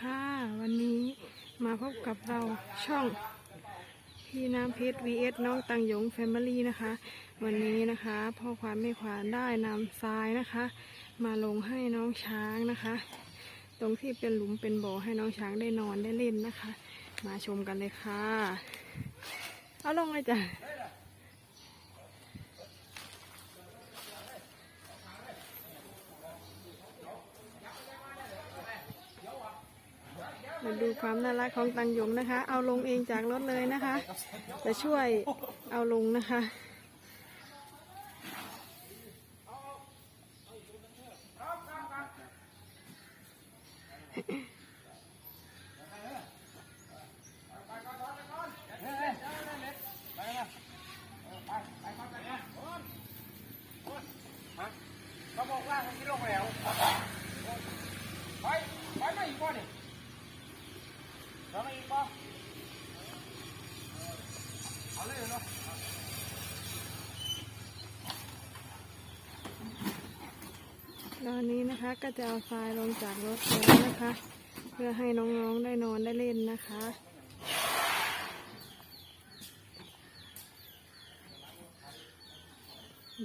ค่ะ วันนี้มาพบกับเราช่องพี่น้ำเพชร vs น้องตังหยงแฟมิลี่นะคะ วันนี้นะคะพ่อควานแม่ควานได้นำทรายนะคะ มาลงให้น้องช้างนะคะ ตรงที่เป็นหลุมเป็นบ่อให้น้องช้างได้นอนได้เล่นนะคะ มาชมกันเลยค่ะ เอาลงเลยจ้ะ มาดูความน่ารักของตังหยงนะคะ เอาลงเองจากรถเลยนะคะจะช่วยเอาลงนะคะเราบอกว่ามันที่ลงไปแล้วไปไปไม่อีกบ่นี่เราไม่อีกบ่เอาเลยเนาะตอนนี้นะคะก็จะเอาทรายลงจากรถแล้วนะคะ เพื่อให้น้องๆได้นอนได้เล่นนะคะ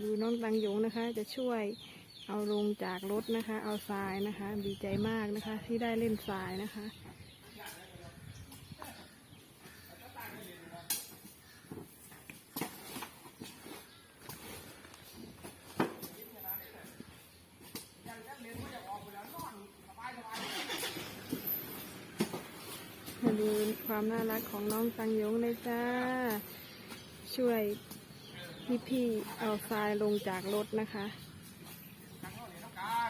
ดูน้องตังหยงนะคะ จะช่วยเอาลงจากรถนะคะ เอาทรายนะคะ ดีใจมากนะคะ ที่ได้เล่นทรายนะคะ มาดูความน่ารักของน้องตังยงเลยจ้า ช่วยพี่ๆเอาทรายลงจากรถนะคะทางโน้นเดี๋ยวต้องการ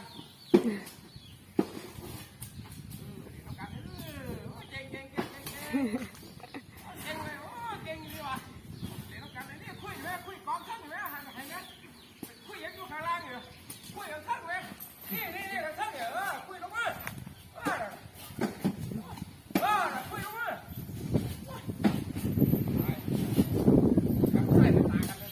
ต้องการเออเก่งเก่งเก่งเก่งเก่งเก่งเลยโอ้เก่งดีว่ะเดี๋ยวต้องการเนี่ยคุยเลยคุยกองข้างอยู่แล้วหันหันนะคุยยังอยู่ข้างล่างอยู่คุยกันข้างเลยนี่นี่นี่ข้างเนี่ยเออคุยลงมาเออเออคุยลงมาครับใช่เป็นตากันเลย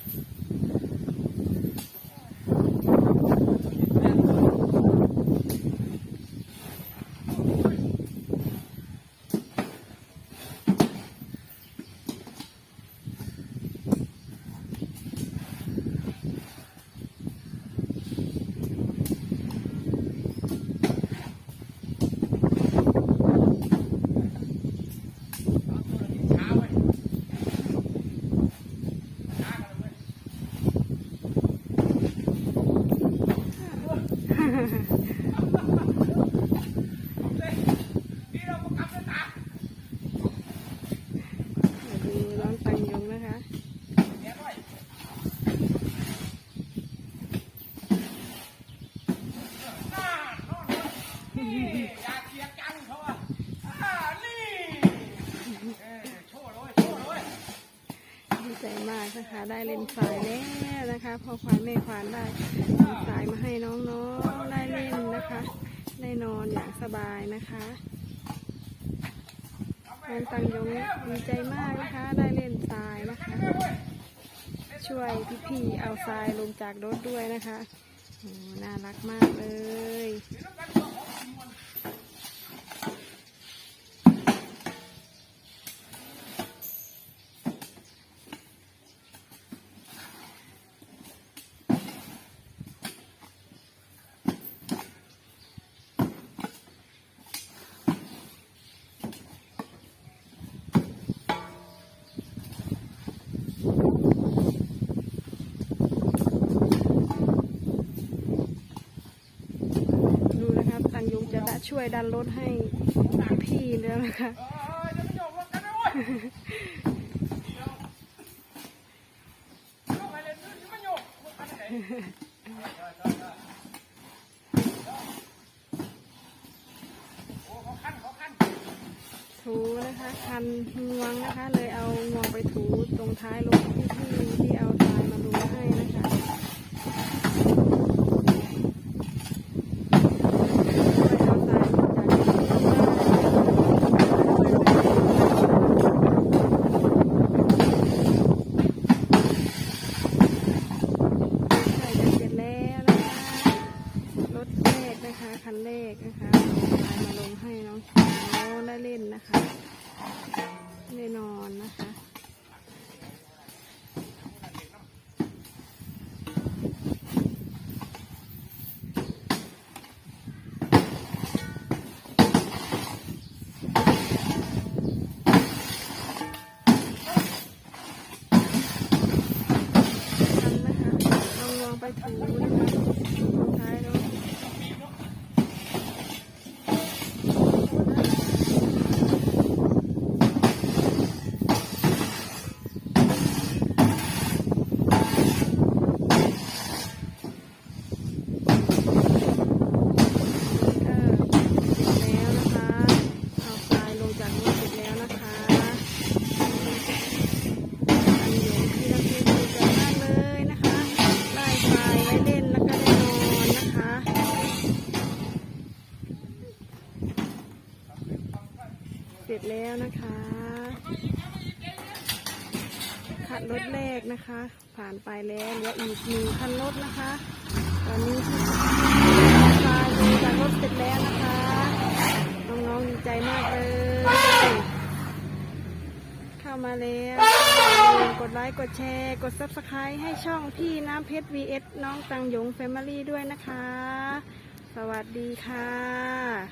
ช้าเว้ยช้ากันเลยนี่เราประกับตา มาดูน้องตังหยงนะคะ แกด้วยน่าโน่นนี่ อยากเสียจังเขาอะอ่านี่เออโชว์เลยโชว์เลยดีใจมากนะคะ ได้เล่นทรายแล้วนะคะพ่อควานแม่ควานได้นำทรายมาให้น้องๆได้เล่นนะคะ ได้นอนอย่างสบายนะคะน้องตังยงดีใจมากนะคะ ได้เล่นทรายนะคะ ช่วยพี่ๆเอาทรายลงจากรถด้วยนะคะโอ้น่ารักมากเลย ดูนะครับตังยงจะได้ ช่วยดันรถให้พี่แล้วนะคะถูนะคะคันงวงนะคะ เลยเอางวงไปถูตรงท้ายรถที่ที่ที่เอา แล้วนะคะคันรถแรกนะคะ ผ่านไปแล้วเหลืออีกหนึ่งคันรถนะคะ ตอนนี้ที่ไฟลงจากรถเสร็จแล้วนะคะ น้องๆดีใจมากเลย เข้ามาแล้วกดไลค์กดแชร์ กด subscribe ให้ช่องพี่น้ำเพชร vs น้องตังหยง Family ด้วยนะคะ สวัสดีค่ะ